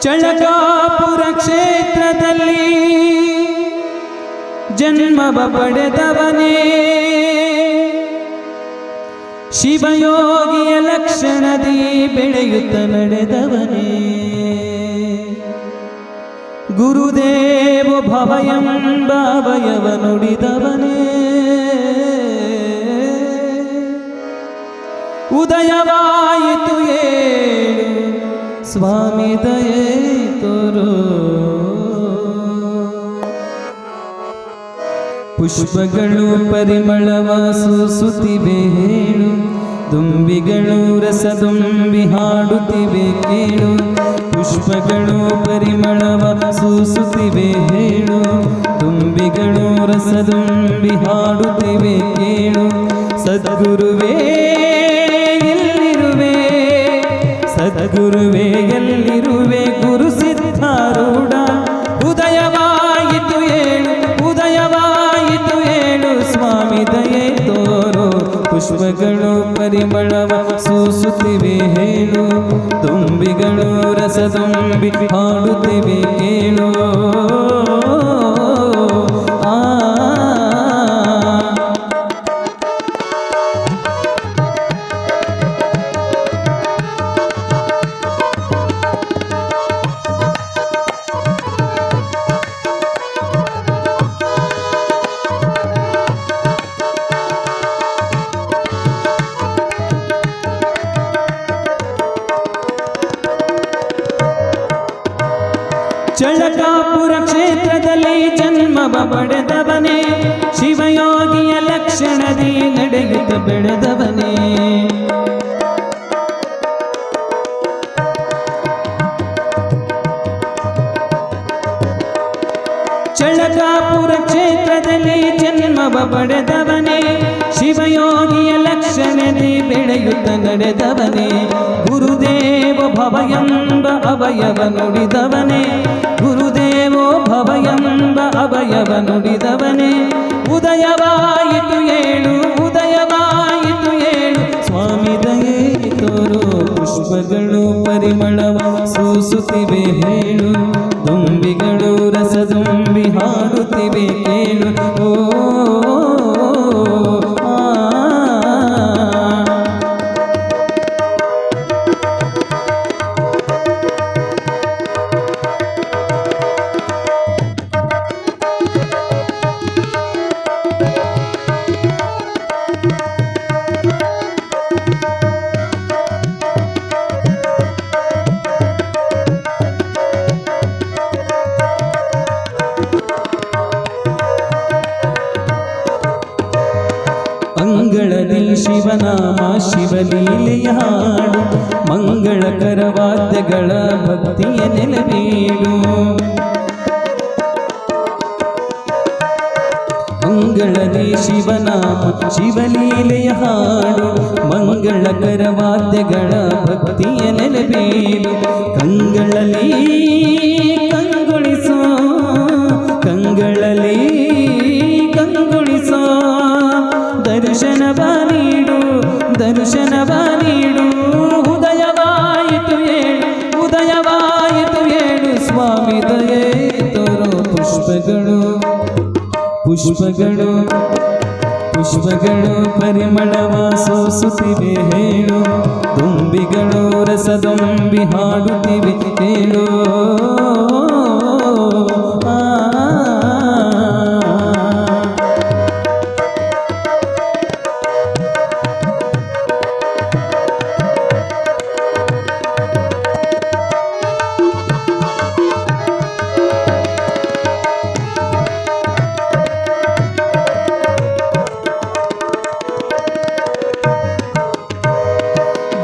ಚಳಕಾಪುರ ಕ್ಷೇತ್ರದಲ್ಲಿ ಜನ್ಮವ ಪಡೆದವನೇ. ಶಿವಯೋಗಿಯ ಲಕ್ಷಣದಿ ಬೆಳೆಯುತ್ತ ನಡೆದವನೇ. ಗುರುದೇವ ಭವಯಂ ನುಡಿದವನೇ. ಉದಯವಾಯಿತು ಏಳು ಸ್ವಾಮಿ ದಯೆ ತೋರು. ಪುಷ್ಪಗಳು ಪರಿಮಳವ ಸೂಸುತ್ತಿವೆ ಹೇಳು. ದುಂಬಿಗಳು ರಸದುಂಬಿ ಹಾಡುತ್ತಿವೆ ಕೇಳು. ಪುಷ್ಪಗಳು ಪರಿಮಳವ ಸೂಸುತ್ತಿವೆ ಹೇಳು. ತುಂಬಿಗಳು ರಸದುಂಬಿ ಹಾಡುತ್ತಿವೆ ಕೇಳು. ಸದ್ಗುರುವೇ ಸದ್ಗುರುವೇ ಎಲ್ಲಿರುವೆ ಗುರು ಸಿದ್ಧಾರೂಢ. ಉದಯವಾಯಿತು ಏಳು ಉದಯವಾಯಿತು ಏಳು. ಸ್ವಾಮಿ ದಯೆ ತೋರು, ಪುಷ್ಪಗಳು ಪರಿಮಳವ ಸೂಸುತ್ತಿವೆ ಹೇಳು. ತುಂಬಿಗಳು ರಸದುಂಬಿ ಹಾಡುತ್ತಿವೆ ಕೇಳು. ಚಳಕಾಪುರ ಕ್ಷೇತ್ರದಲ್ಲಿ ಜನ್ಮವ ಪಡೆದವನೇ, ಶಿವಯೋಗಿಯ ಲಕ್ಷಣದಿ ನಡೆಯುತ್ತ ಬೆಳೆದವನೇ. ಚಳಕಾಪುರ ಕ್ಷೇತ್ರದಲ್ಲಿ ಜನ್ಮವ ಪಡೆದವನೇ, ಶಿವಯೋಗಿಯ ಲಕ್ಷಣದಿ ಬೆಳೆಯುತ್ತ ನಡೆದವನೇ, ಗುರುದೇವ ಭವ ಎಂಬ ಅಭಯವ ನುಡಿದವನೇ. ನುಡಿದವನೇ ಅಂಗಳದಿ ಶಿವನಾಮ ಶಿವಲೀಲೆಯ ಹಾಡು ಮಂಗಳಕರ ವಾದ್ಯಗಳ ಭಕ್ತಿಯ ನೆಲವೀಡು ಮಂಗಳದಿ ಶಿವನಾಮ ಶಿವಲೀಲೆಯ ಹಾಡು ಮಂಗಳಕರ ವಾದ್ಯಗಳ ಭಕ್ತಿಯ ನೆಲವೀಡು ಕಂಗಳಲ್ಲಿ ದರ್ಶನವ ನೀಡು ದರ್ಶನವ ನೀಡು. ಉದಯವಾಯಿತು ಏಳು ಉದಯವಾಯಿತು ಏಳು. ಸ್ವಾಮಿ ದಯೆ ತೋರು ಪುಷ್ಪಗಳು ಪುಷ್ಪಗಳು ಪುಷ್ಪಗಳು. ಪರಿಮಳವ ಸೋಸುತ್ತಿವೆ ಹೇಳು. ತುಂಬಿಗಳು ರಸದೊಂಬಿ ಹಾಡುತ್ತಿವೆ, ಕೇಳು.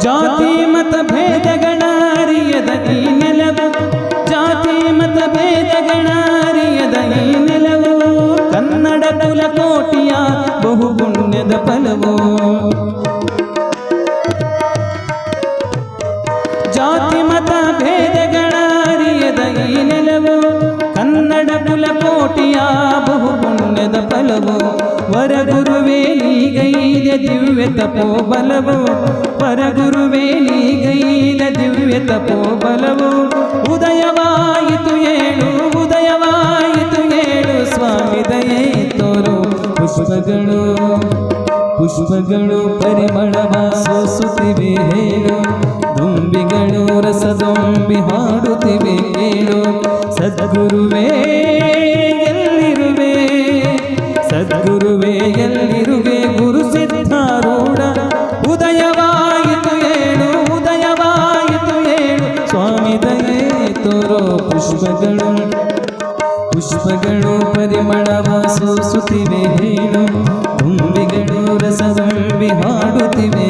ಜಾತಿ ಮತ ಭೇದಗಳ ಅರಿಯದ ಈ ನೆಲವು, ಜಾತಿ ಮತ ಭೇದಗಳ ಅರಿಯದ ಈ ನೆಲವು, ಕನ್ನಡ ಕುಲಕೋಟಿಯ ಬಹು ಪುಣ್ಯದ ಫಲವು. ಜಾತಿ ಮತ ಭೇದಗಳ ಅರಿಯದ ಈ ನೆಲವು, ಕನ್ನಡ ಕುಲಕೋಟಿಯ ಬಹು ಪುಣ್ಯದ ಫಲವು. ವರಗುರುವೇ ನೀಗೈದ ದಿವ್ಯ ತಪೋ ಬಲವು. ವರಗುರುವೇ ನೀಗೈದ ದಿವ್ಯ ತಪೋ ಬಲವು ಉದಯವಾಯಿತು ಏಳು ಉದಯವಾಯಿತು ಏಳು. ಸ್ವಾಮಿ ದಯೆ ತೋರು ಪುಷ್ಪಗಳು. ಪುಷ್ಪಗಳು ಪರಿಮಳವ ಸೋಸುತ್ತಿವೆ ಹೇಳು. ದುಂಬಿಗಳು ರಸದೊಂಬಿ ಹಾಡುತ್ತಿವೆ ಕೇಳು. ಸದ್ಗುರುವೇ ಸ್ವಾಮಿದಯೇ ತೋರೋ ಪುಷ್ಪಗಳು ಪುಷ್ಪಗಳು ಪರಿಮಳವ ಸೂಸುತ್ತಿವೆ ಹೇಳು ತುಂಬಿಗಳು ರಸದಳ್ಳಿ ಹಾಡುತ್ತಿವೆ